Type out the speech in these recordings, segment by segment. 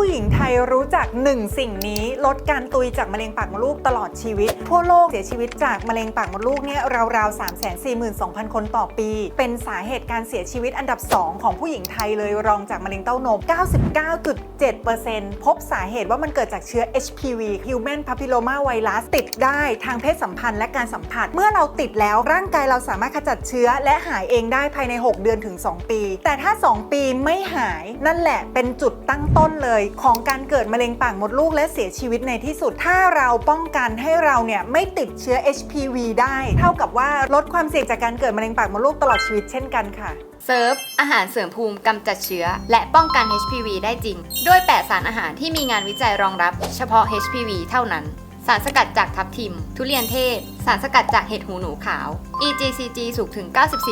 ผู้หญิงไทยรู้จักหนึ่งสิ่งนี้ ลดการตุยจากมะเร็งปากมดลูกตลอดชีวิต ทั่วโลกเสียชีวิตจากมะเร็งปากมดลูกเนี่ยราวๆ 3 4 2 0 0 0 คนต่อปี เป็นสาเหตุการเสียชีวิตอันดับ 2 ของผู้หญิงไทยเลยรองจากมะเร็งเต้านม 99.7%พบสาเหตุว่ามันเกิดจากเชื้อ HPV Human Papilloma Virus ติดได้ทางเพศสัมพันธ์และการสัมผัส เมื่อเราติดแล้วร่างกายเราสามารถขจัดเชื้อและหายเองได้ภายใน 6 เดือนถึง 2 ปี แต่ถ้า 2 ปีไม่หายนั่นแหละเป็นจุดตั้งต้นเลยของการเกิดมะเร็งปากมดลูกและเสียชีวิตในที่สุด ถ้าเราป้องกันให้เราเนี่ยไม่ติดเชื้อ HPV ได้ เท่ากับว่าลดความเสี่ยงจากการเกิดมะเร็งปากมดลูกตลอดชีวิตเช่นกันค่ะ เซิร์ฟ อาหารเสริมภูมิกำจัดเชื้อ และป้องกัน HPV ได้จริงด้วย8 สารอาหารที่มีงานวิจัยรองรับ เฉพาะ HPV เท่านั้นสารสกัดจากทับทิม ทุเรียนเทศ สารสกัดจากเห็ดหูหนูขาว EGCG สูงถึง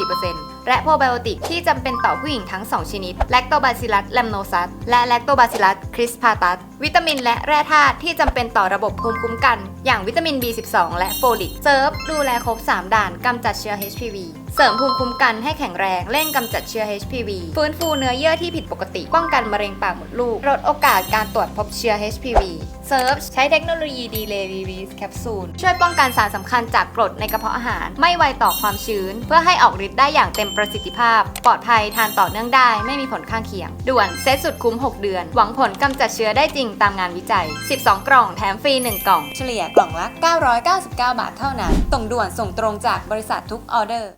94% และโปรไบโอติกที่จำเป็นต่อผู้หญิงทั้ง 2 ชนิด แลคโตบาซิลัสแลมโนซัสและแลคโตบาซิลัสคริสพาตัส วิตามินและแร่ธาตุที่จำเป็นต่อระบบภูมิคุ้มกัน อย่างวิตามิน B12 และโฟลิกเซิร์ฟดูแลครบ 3 ด่านกำจัดเชื้อ HPV เสริมภูมิคุ้มกันให้แข็งแรงเร่งกำจัดเชื้อ HPV ฟื้นฟูเนื้อเยื่อที่ผิดปกติ ป้องกันมะเร็งปากมดลูก ลดโอกาสการตรวจพบเชื้อ HPV เซิร์ฟใช้เทคโนโลยี Delay Release Capsule ช่วยป้องกันสารสำคัญจากกรดในกระเพาะอาหาร ไม่ไวต่อความชื้น เพื่อให้ออกฤทธิ์ได้อย่างเต็มประสิทธิภาพ ปลอดภัยทานต่อเนื่องได้ ไม่มีผลข้างเคียง ด่วนเซตสุดคุ้ม 6 เดือน หวังผลกำจัดเชื้อได้จริงตามงานวิจัย 12 กล่องแถมฟรี 1 กล่อง เฉลี่ยกล่องละ 999 บาทเท่านั้นส่งด่วนส่งตรงจากบริษัททุกออเดอร์